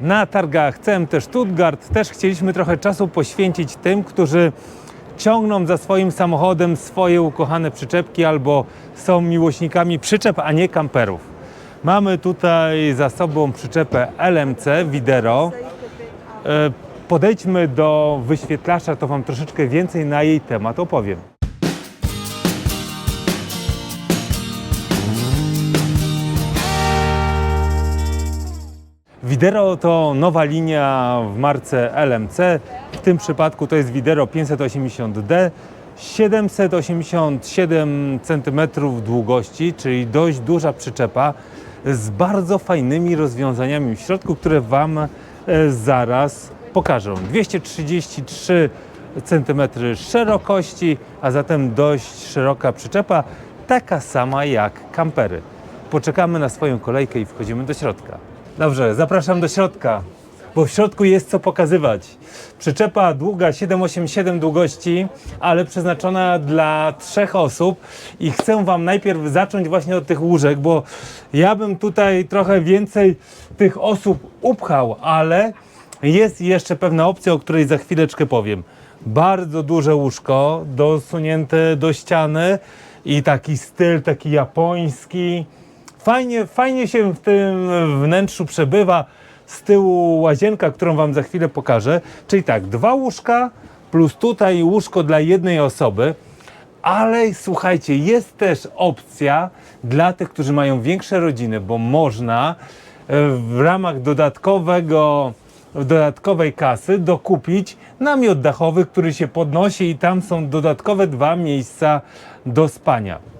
Na targach CMT Stuttgart też chcieliśmy trochę czasu poświęcić tym, którzy ciągną za swoim samochodem swoje ukochane przyczepki albo są miłośnikami przyczep, a nie kamperów. Mamy tutaj za sobą przyczepę LMC Widero. E, Podejdźmy do wyświetlacza, to Wam troszeczkę więcej na jej temat opowiem. Widero to nowa linia w marce LMC. W tym przypadku to jest Widero 580D. 787 cm długości, czyli dość duża przyczepa z bardzo fajnymi rozwiązaniami w środku, które Wam e, zaraz pokażę. 233 cm szerokości, a zatem dość szeroka przyczepa, taka sama jak kampery. Poczekamy na swoją kolejkę i wchodzimy do środka. Dobrze, zapraszam do środka, bo w środku jest co pokazywać. Przyczepa długa 787 długości, ale przeznaczona dla trzech osób i chcę Wam najpierw zacząć właśnie od tych łóżek, bo ja bym tutaj trochę więcej tych osób upchał, ale jest jeszcze pewna opcja, o której za chwileczkę powiem. Bardzo duże łóżko, dosunięte do ściany i taki styl taki japoński. Fajnie, fajnie się w tym wnętrzu przebywa. Z tyłu łazienka, którą Wam za chwilę pokażę. Czyli tak, dwa łóżka plus tutaj łóżko dla jednej osoby. Ale słuchajcie, jest też opcja dla tych, którzy mają większe rodziny, bo można e, w ramach dodatkowego, dodatkowej kasy dokupić namiot dachowy, który się podnosi i tam są dodatkowe dwa miejsca do spania.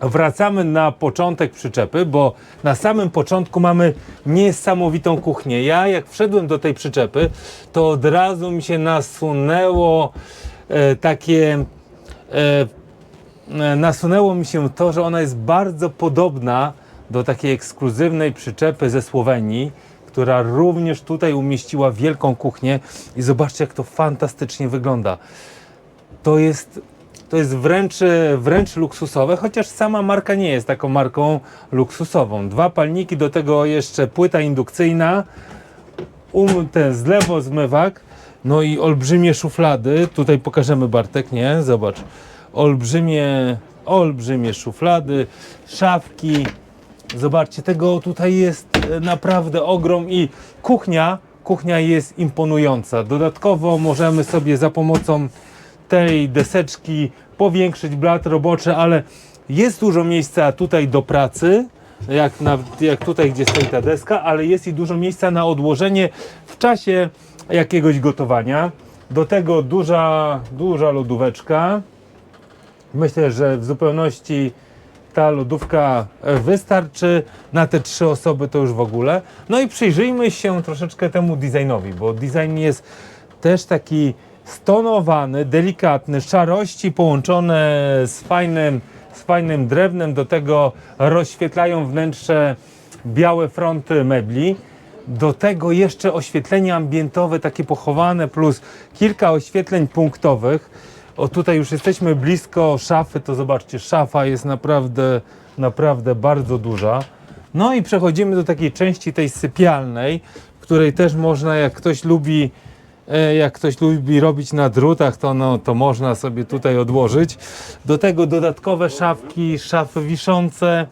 Wracamy na początek przyczepy, bo na samym początku mamy niesamowitą kuchnię. Ja jak wszedłem do tej przyczepy, to od razu mi się nasunęło e, takie e, e, nasunęło mi się to, że ona jest bardzo podobna do takiej ekskluzywnej przyczepy ze Słowenii, która również tutaj umieściła wielką kuchnię i zobaczcie jak to fantastycznie wygląda to jest, to jest wręcz, wręcz luksusowe, chociaż sama marka nie jest taką marką luksusową. Dwa palniki, do tego jeszcze płyta indukcyjna, um, ten zlewo zmywak, no i olbrzymie szuflady. Tutaj pokażemy Bartek, nie? Zobacz. Olbrzymie, olbrzymie szuflady, szafki. Zobaczcie, tego tutaj jest e, naprawdę ogrom i kuchnia, kuchnia jest imponująca. Dodatkowo możemy sobie za pomocą tej deseczki powiększyć blat roboczy, ale jest dużo miejsca tutaj do pracy, jak, na, jak tutaj, gdzie stoi ta deska, ale jest i dużo miejsca na odłożenie w czasie jakiegoś gotowania. Do tego duża, duża lodóweczka. Myślę, że w zupełności ta lodówka wystarczy. Na te trzy osoby to już w ogóle. No i przyjrzyjmy się troszeczkę temu designowi, bo design jest też taki stonowany, delikatny, szarości połączone z fajnym, z fajnym drewnem. Do tego rozświetlają wnętrze białe fronty mebli. Do tego jeszcze oświetlenie ambientowe, takie pochowane, plus kilka oświetleń punktowych. O tutaj już jesteśmy blisko szafy, to zobaczcie, szafa jest naprawdę, naprawdę bardzo duża. No i przechodzimy do takiej części tej sypialnej, w której też można, jak ktoś lubi, jak ktoś lubi robić na drutach, to, no, to można sobie tutaj odłożyć. Do tego dodatkowe szafki, szafy wiszące.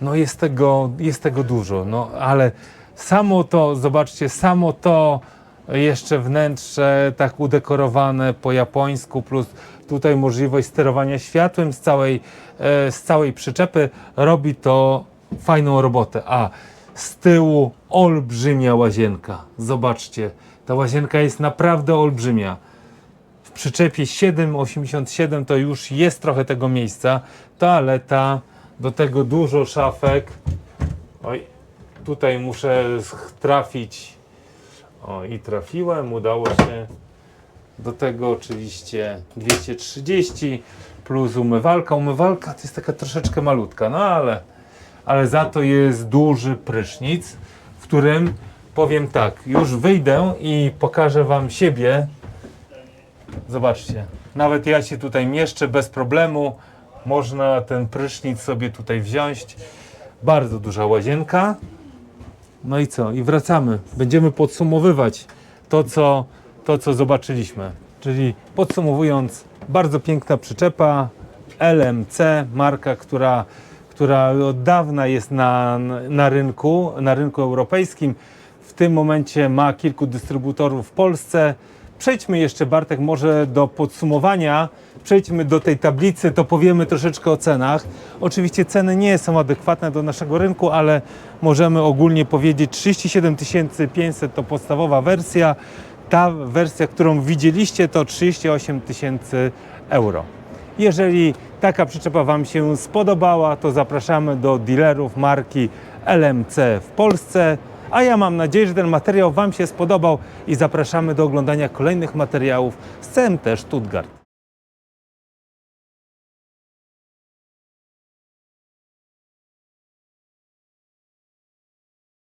No jest tego, jest tego dużo, no ale samo to, zobaczcie, samo to jeszcze wnętrze tak udekorowane po japońsku, plus tutaj możliwość sterowania światłem z całej, e, z całej przyczepy robi to fajną robotę. A z tyłu olbrzymia łazienka. Zobaczcie, ta łazienka jest naprawdę olbrzymia. W przyczepie 7,87 to już jest trochę tego miejsca. Toaleta, do tego dużo szafek. Oj, tutaj muszę trafić. O, i trafiłem, udało się. Do tego oczywiście 230 plus umywalka. Umywalka to jest taka troszeczkę malutka, no ale, ale za to jest duży prysznic, w którym powiem tak, już wyjdę i pokażę Wam siebie. Zobaczcie, nawet ja się tutaj mieszczę bez problemu. Można ten prysznic sobie tutaj wziąć. Bardzo duża łazienka. No i co? I wracamy. Będziemy podsumowywać to, co, to, co zobaczyliśmy. Czyli podsumowując, bardzo piękna przyczepa LMC, marka, która, która od dawna jest na, na rynku, na rynku europejskim. W tym momencie ma kilku dystrybutorów w Polsce. Przejdźmy jeszcze, Bartek, może do podsumowania. Przejdźmy do tej tablicy, to powiemy troszeczkę o cenach. Oczywiście ceny nie są adekwatne do naszego rynku, ale możemy ogólnie powiedzieć 37 500 to podstawowa wersja. Ta wersja, którą widzieliście, to 38 tysięcy euro. Jeżeli taka przyczepa Wam się spodobała, to zapraszamy do dealerów marki LMC w Polsce. A ja mam nadzieję, że ten materiał Wam się spodobał i zapraszamy do oglądania kolejnych materiałów z CMT Stuttgart.